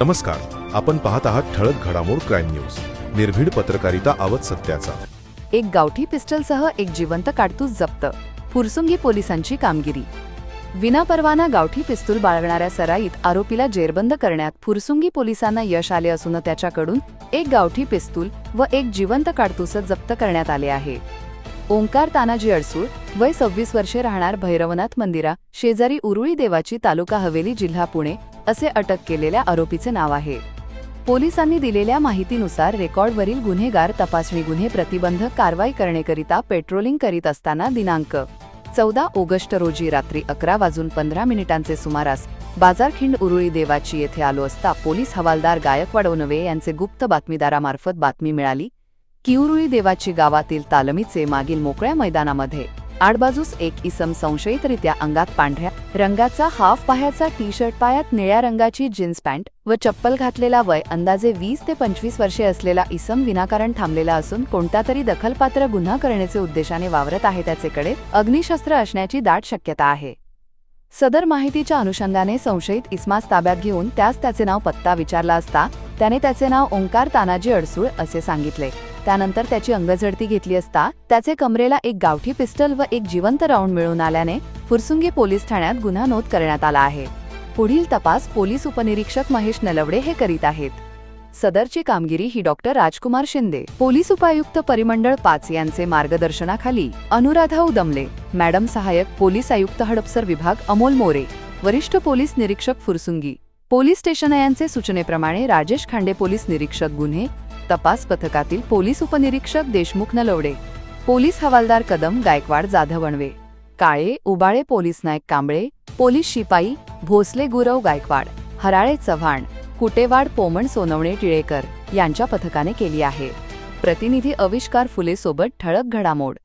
नमस्कार आपण पाहत आहात ठळक घडामोड क्राईम न्यूज. निर्भीड पत्रकारिता आवत सत्याचा. एक गावठी पिस्टलसह एक जिवंत काडतूस जप्त. फुरसुंगी पोलिसांची कामगिरी. विनापरवाना गावठी पिस्तूल बाळगणाऱ्या सराईत आरोपीला जेरबंद करण्यात फुरसुंगी पोलिसांना यश आले असून त्याच्याकडून एक गावठी पिस्तूल व एक जिवंत काडतूस जप्त करण्यात आले आहे. ओंकार तानाजी अडसूळ वय सव्वीस वर्षे राहणार भैरवनाथ मंदिरा शेजारी उरुळी देवाची तालुका हवेली जिल्हा पुणे असे अटक केलेल्या आरोपीचे नाव आहे. पोलिसांनी दिलेल्या माहितीनुसार रेकॉर्डवरील गुन्हेगार तपासणी गुन्हे प्रतिबंधक कारवाई करण्याकरिता पेट्रोलिंग करीत असताना दिनांक चौदा ऑगस्ट रोजी रात्री अकरा वाजून पंधरा मिनिटांचे सुमारास बाजारखिंड उरुळी देवाची येथे आलो असता पोलीस हवालदार गायकवाड ओनवे यांचे गुप्त बातमीदारामार्फत बातमी मिळाली की उरुळी देवाची गावातील तालमीचे मागील मोकळ्या मैदानामध्ये आडबाजूस एक इसम संशयितरित्या अंगात पांढऱ्या रंगाचा हाफ पायाचा टी शर्ट पायात निळ्या रंगाची जीन्स पॅन्ट व चप्पल घातलेला वय अंदाजे वीस ते पंचवीस वर्षे असलेला इसम विनाकारण थांबलेला असून कोणता तरी दखलपात्र गुन्हा करण्याचे उद्देशाने वावरत आहे त्याचेकडे अग्निशस्त्र असण्याची दाट शक्यता आहे. सदर माहितीच्या अनुषंगाने संशयित इस्मास ताब्यात घेऊन त्यास त्याचे नाव पत्ता विचारला असता त्याने त्याचे नाव ओंकार तानाजी अडसूळ असे सांगितले. त्यानंतर त्याची अंगझडती घेतली असता त्याचे कमरेला एक गावठी पिस्टल व एक जिवंत राऊंड मिळून आल्याने फुरसुंगी पोलीस ठाण्यात गुन्हा नोंद करण्यात आला आहे. पुढील तपास पोलीस उपनिरीक्षक महेश नलवडे हे करीत आहेत. सदरची कामगिरी ही डॉक्टर राजकुमार शिंदे पोलीस उपायुक्त परिमंडळ पाच यांचे मार्गदर्शनाखाली अनुराधा उदमले मॅडम सहाय्यक पोलीस आयुक्त हडपसर विभाग अमोल मोरे वरिष्ठ पोलीस निरीक्षक फुरसुंगी पोलीस स्टेशन यांचे सूचनेप्रमाणे राजेश खांडे पोलीस निरीक्षक गुन्हे तपास पथकातील पोलीस उपनिरीक्षक देशमुख नलवडे पोलीस हवालदार कदम गायकवाड जाधवणवे काळे उबाळे पोलीस नायक कांबळे पोलीस शिपाई भोसले गुरव गायकवाड हराळे चव्हाण कुटेवाड पोमण सोनवणे टिळेकर यांच्या पथकाने केली आहे. प्रतिनिधी अविष्कार फुले सोबत ठळक घडामोड.